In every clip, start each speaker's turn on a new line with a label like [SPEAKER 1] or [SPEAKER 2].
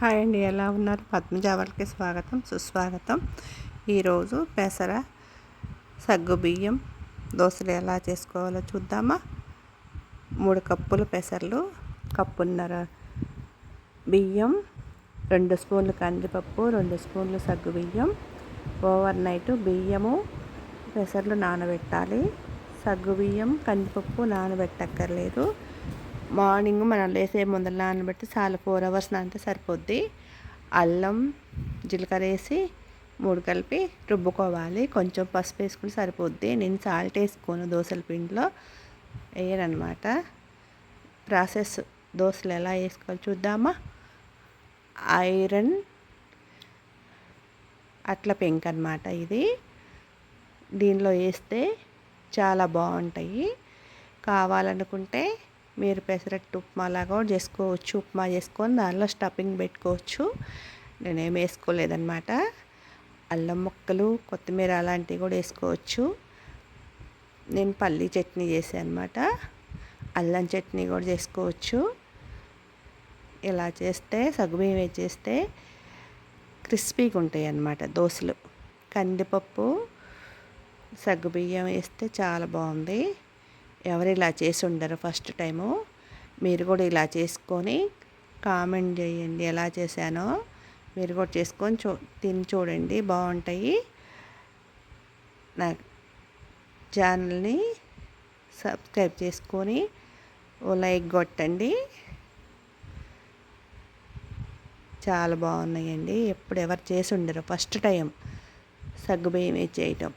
[SPEAKER 1] Hi అండి ఎలా ఉన్నారు? పద్మజావల్కి స్వాగతం సుస్వాగతం. ఈరోజు పెసర సగ్గు బియ్యం దోశలు ఎలా చేసుకోవాలో చూద్దామా? మూడు కప్పులు పెసర్లు కప్పున్నర బియ్యం రెండు స్పూన్లు కందిపప్పు రెండు స్పూన్లు సగ్గు బియ్యం. ఓవర్ నైట్ బియ్యము పెసర్లు నానబెట్టాలి. సగ్గు బియ్యం కందిపప్పు నానబెట్టక్కర్లేదు. మార్నింగ్ మనం లేసే ముందర నానబెట్టి చాలా ఫోర్ అవర్స్ నానితే సరిపోద్ది. అల్లం జీలకర్ర వేసి మూడు కలిపి రుబ్బుకోవాలి. కొంచెం పసుపు వేసుకుని సరిపోద్ది. నేను సాల్ట్ వేసుకోను దోశల పిండిలో. వేయనమాట ప్రాసెస్ దోశలు ఎలా వేసుకోవాలి చూద్దామా? ఐరన్ అట్ల పెంక్ అనమాట ఇది. దీనిలో వేస్తే చాలా బాగుంటాయి. కావాలనుకుంటే మీరు పెసరట్టు ఉప్మా లాగా కూడా చేసుకోవచ్చు. ఉప్మా చేసుకొని దానిలో స్టఫింగ్ పెట్టుకోవచ్చు. నేనేం వేసుకోలేదన్నమాట. అల్లం ముక్కలు కొత్తిమీర అలాంటివి కూడా వేసుకోవచ్చు. నేను పల్లీ చట్నీ చేసాను అనమాట అల్లం చట్నీ కూడా చేసుకోవచ్చు. ఇలా చేస్తే సగ్గుబియ్యం చేస్తే క్రిస్పీగా ఉంటాయి అన్నమాట దోశలు. కందిపప్పు సగ్గుబియ్యం వేస్తే చాలా బాగుంది. ఎవరు ఇలా చేసి ఉండరు ఫస్ట్ టైము. మీరు కూడా ఇలా చేసుకొని కామెంట్ చేయండి ఎలా చేశానో. మీరు కూడా చేసుకొని చూ తిని చూడండి బాగుంటాయి. నా ఛానల్ని సబ్స్క్రైబ్ చేసుకొని ఓ లైక్ కొట్టండి. చాలా బాగున్నాయండి. ఎప్పుడు ఎవరు చేసి ఉండరు. ఫస్ట్ టైం సగ్గుబియ్యం వేసి చేయటం.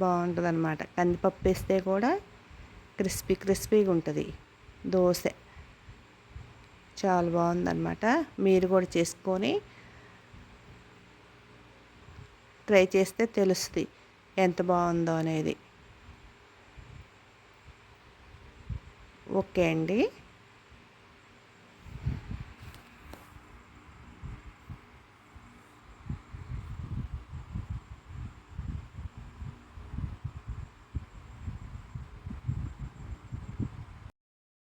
[SPEAKER 1] బాగుంటుంది అనమాట కందిపప్పు వేస్తే కూడా క్రిస్పీ క్రిస్పీగా ఉంటుంది. దోశ చాలా బాగుందన్నమాట. మీరు కూడా చేసుకొని ట్రై చేస్తే తెలుస్తుంది ఎంత బాగుందో అనేది. ఓకే అండి.